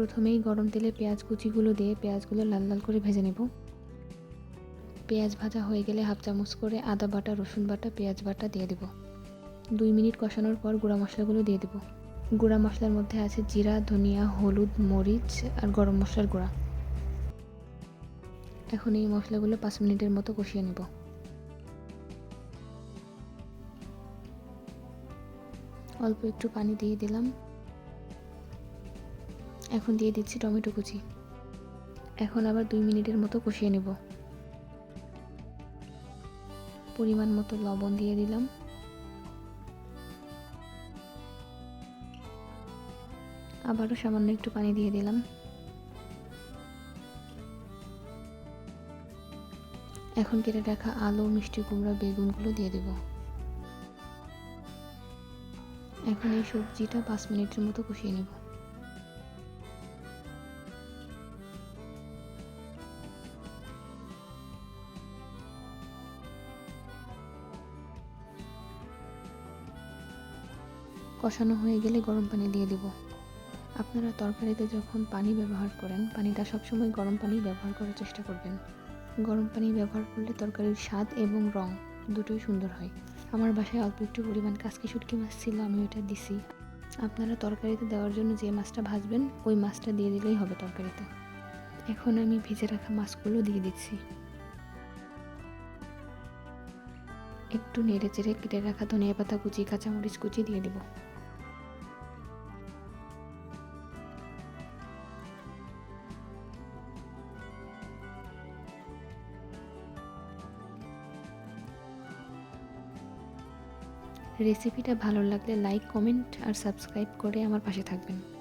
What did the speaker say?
প্রথমেই গরম তেলে পেঁয়াজ কুচিগুলো দিয়ে পেঁয়াজগুলো লাল লাল করে ভেজে নেব। পেঁয়াজ ভাজা হয়ে গেলে হাফ চামচ করে আদা বাটা, রসুন বাটা, পেঁয়াজ বাটা দিয়ে দেব। দুই মিনিট কষানোর পর গুঁড়া মশলাগুলো দিয়ে দেব। গুঁড়া মশলার মধ্যে আছে জিরা, ধনিয়া, হলুদ, মরিচ আর গরম মশলার গুঁড়া। এখন এই মশলাগুলো পাঁচ মিনিটের মতো কষিয়ে নেব। অল্প একটু পানি দিয়ে দিলাম। এখন দিয়ে দিচ্ছি টমেটো কুচি। এখন আবার দুই মিনিটের মতো কষিয়ে নেব। পরিমাণ মতো লবণ দিয়ে দিলাম। আবারও সামান্য একটু পানি দিয়ে দিলাম। এখন কেটে রাখা আলু, মিষ্টি কুমড়া বেগুনগুলো দিয়ে দেব। এখন এই সবজিটা পাঁচ মিনিটের মতো কষিয়ে নেব। কষানো হয়ে গেলে গরম পানি দিয়ে দেব। আপনারা তরকারিতে যখন পানি ব্যবহার করেন, পানিটা সবসময় গরম পানি ব্যবহার করার চেষ্টা করবেন। গরম পানি ব্যবহার করলে তরকারির স্বাদ এবং রং দুটোই সুন্দর হয়। আমার বাসায় অল্প একটু পরিমাণ কাসকি শুটকি মাছ ছিল, আমি ওটা দিছি। আপনারা তরকারিতে দেওয়ার জন্য যে মাছটা ভাজবেন, ওই মাছটা দিয়ে দিলেই হবে তরকারিতে। এখন আমি ভেজে রাখা মাছগুলো দিয়ে দিচ্ছি। একটু নেড়ে চেড়ে কেটে রাখা ধনিয়া পাতা কুচি, কাঁচামরিচ কুচি দিয়ে দেবো। রেসিপিটা ভালো লাগলে লাইক কমেন্ট আর সাবস্ক্রাইব করে আমার পাশে থাকবেন।